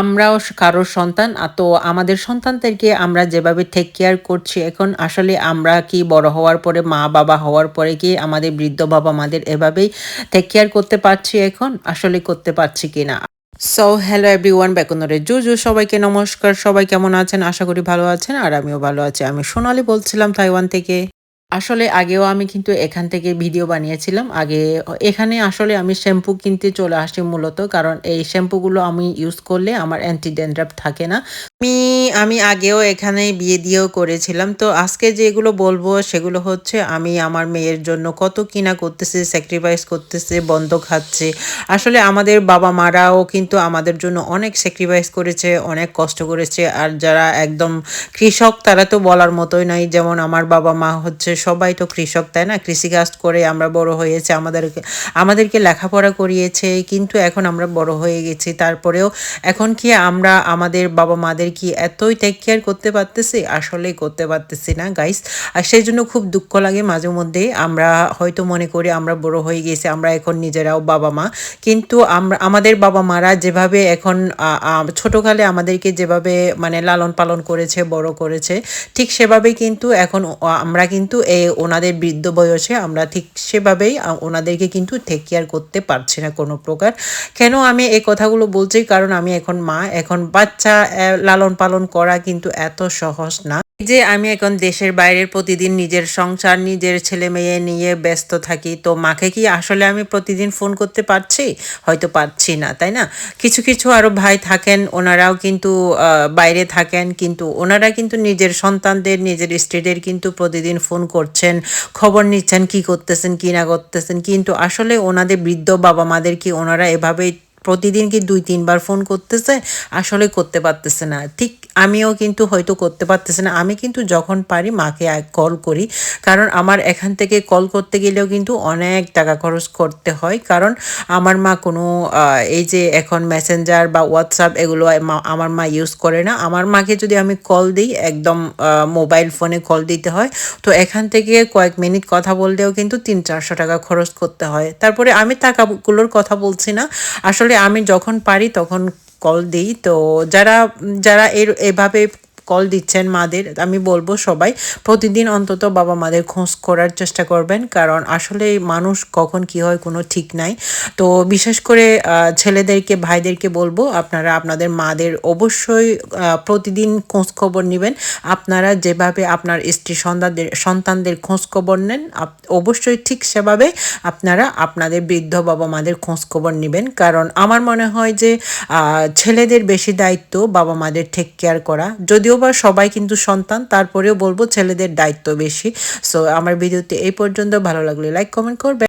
আমরাও কারোর সন্তান তো আমাদের সন্তানদেরকে আমরা যেভাবে টেক কেয়ার করছি, এখন আসলে আমরা কি বড় হওয়ার পরে, মা বাবা হওয়ার পরে কি আমাদের বৃদ্ধ বাবা মাদের এভাবেই টেক কেয়ার করতে পারছি এখন, আসলে করতে পারছি কি না সো হ্যালো এভরিওয়ান বেকনরে জু জু সবাইকে নমস্কার, সবাই কেমন আছেন? আশা করি ভালো আছেন, আর আমিও ভালো আছি। আমি সোনালি বলছিলাম তাইওয়ান থেকে। আসলে আগেও আমি কিন্তু এখান থেকে ভিডিও বানিয়েছিলাম। আগে এখানে আসলে আমি শ্যাম্পু কিনতে চলে আসি মূলত, কারণ এই শ্যাম্পুগুলো আমি ইউজ করলে আমার অ্যান্টি ড্যান্ড্রাফ থাকে না। আমি আমি আগেও এখানে বিয়ে দিয়েও করেছিলাম। তো আজকে যেগুলো বলব সেগুলো হচ্ছে আমি আমার মেয়ের জন্য কত কিনা করতেছে স্যাক্রিফাইস করতেছে, বন্ধ খাচ্ছে। আসলে আমাদের বাবা মারাও কিন্তু আমাদের জন্য অনেক স্যাক্রিফাইস করেছে, অনেক কষ্ট করেছে। আর যারা একদম কৃষক তারা তো বলার মতোই নাই যেমন আমার বাবা মা হচ্ছে সবাই তো কৃষক, তাই না? কৃষিকাজ করে আমরা বড় হয়েছে, আমাদেরকে আমাদেরকে লেখাপড়া করিয়েছে, কিন্তু এখন আমরা বড় হয়ে গেছি। তারপরেও এখন কি আমরা আমাদের বাবা মাদের কি এতই টেক কেয়ার করতে পারতেছি? আসলেই করতে পারতেছি না গাইস আর সেই জন্য খুব দুঃখ লাগে মাঝে মধ্যে। আমরা হয়তো মনে করি আমরা বড় হয়ে গেছি, আমরা এখন নিজেরাও বাবা মা। কিন্তু আমরা, আমাদের বাবা মারা যেভাবে এখন ছোটোকালে আমাদেরকে যেভাবে মানে লালন পালন করেছে, বড় করেছে, ঠিক সেভাবেই কিন্তু এখন আমরা কিন্তু ওনাদের বৃদ্ধ বয়সে আমরা ঠিক সেভাবেই ওনাদেরকে কিন্তু টেক কেয়ার করতে পারছি না কোনো প্রকার। কেন আমি এই কথাগুলো বলছি? কারণ আমি এখন মা, এখন বাচ্চা লালন পালন করা কিন্তু এত সহজ না। যে আমি এখন দেশের বাইরের প্রতিদিন নিজের সংসার, নিজের ছেলে মেয়ে নিয়ে ব্যস্ত থাকি, তো মাকে কি আসলে আমি প্রতিদিন ফোন করতে পারছি? হয়তো পারছি না, তাই না? কিছু কিছু আরও ভাই থাকেন, ওনারাও কিন্তু বাইরে থাকেন, কিন্তু ওনারা কিন্তু নিজের সন্তানদের, নিজের স্ত্রীদের কিন্তু প্রতিদিন ফোন করছেন, খবর নিচ্ছেন, কি করতেছেন, কি না করতেছেন, কিন্তু আসলে ওনাদের বৃদ্ধ বাবা মাদের কি ওনারা এভাবেই প্রতিদিন কি দুই, তিনবার ফোন করতেছে? আসলে করতে পারতেছে না। ঠিক আমিও কিন্তু হয়তো করতে পারতেছি না। আমি কিন্তু যখন পারি মাকে কল করি। কারণ আমার এখান থেকে কল করতে গেলেও কিন্তু অনেক টাকা খরচ করতে হয়। কারণ আমার মা কোনো এই যে এখন মেসেঞ্জার বা হোয়াটসঅ্যাপ এগুলো আমার মা ইউজ করে না। আমার মাকে যদি আমি কল দিই, একদম মোবাইল ফোনে কল দিতে হয়, তো এখান থেকে কয়েক মিনিট কথা বললেও কিন্তু তিন, চারশো টাকা খরচ করতে হয়। তারপরে আমি টাকাগুলোর কথা বলছি না। আসলে আমি যখন পারি তখন কল দিই। তো যারা যারা এর এভাবে কল দিচ্ছেন মাদের, আমি বলব সবাই, প্রতিদিন অন্তত বাবা মাদের খোঁজ করার চেষ্টা করবেন, কারণ আসলে মানুষ কখন কি হয় কোনো ঠিক নাই। তো বিশেষ করে ছেলেদেরকে, ভাইদেরকে বলব, আপনারা আপনাদের মাদের অবশ্যই প্রতিদিন খোঁজ খবর নেবেন। আপনারা যেভাবে আপনার স্ত্রী সন্তানদের সন্তানদের খোঁজ খবর নেন অবশ্যই ঠিক সেভাবে আপনারা আপনাদের বৃদ্ধ বাবা মাদের খোঁজ খবর নেবেন। কারণ আমার মনে হয় যে ছেলেদের বেশি দায়িত্ব বাবা মাদের টেক কেয়ার করা। যদিও বা সবাই কিন্তু সন্তান, তারপরেও বলব ছেলেদের দায়িত্ব বেশি। সো আমার ভিডিওতে এই পর্যন্ত। ভালো লাগলে লাইক কমেন্ট করবে।